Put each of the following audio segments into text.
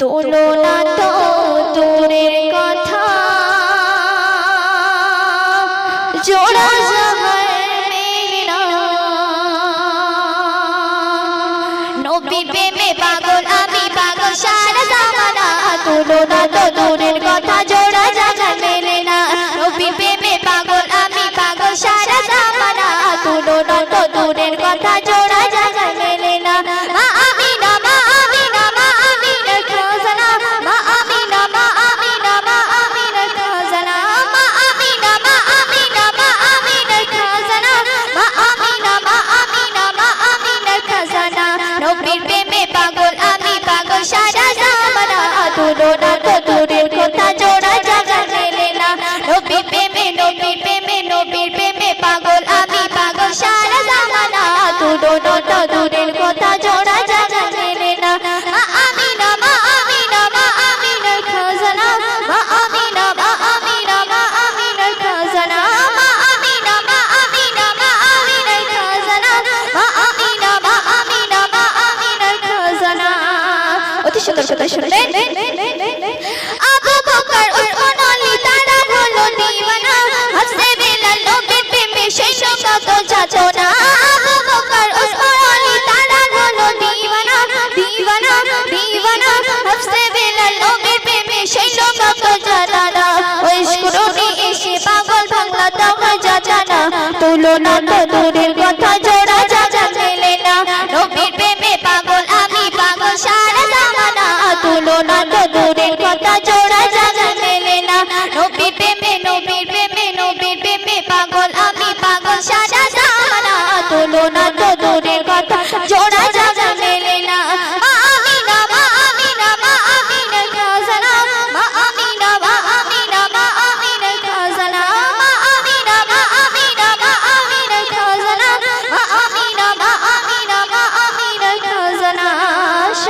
তুলনা তো দূরের কথা। জোড়া না। নবী প্রেমে পাগল দূরের কথা জোড়া জায়গা মেলে না মা আমিনা মা আমিনা মা আমিনার খাজানা মা আমিনা মা আমিনা মা আমিনার খাজানা মা আমিনা মা আমিনা মা আমিনার খাজানা মা আমিনা মা আমিনা মা আমিনার খাজানা অতি সুন্দর কথা শুনলেন আবু বকর আলী তারা হলো দিওয়ানা দূরের কথা জোড়া যাজা মেলে না। নবীর প্রেমে পাগল, আমি পাগল, সারা জামানা তুলনা তো দূরের কথা জোড়া যাজা মেলে না। নবীর প্রেমে নবীর প্রেমে নবীর প্রেমে পাগল, আমি পাগল, সারা জামানা তুলনা তো দূরের কথা জোড়া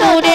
দূর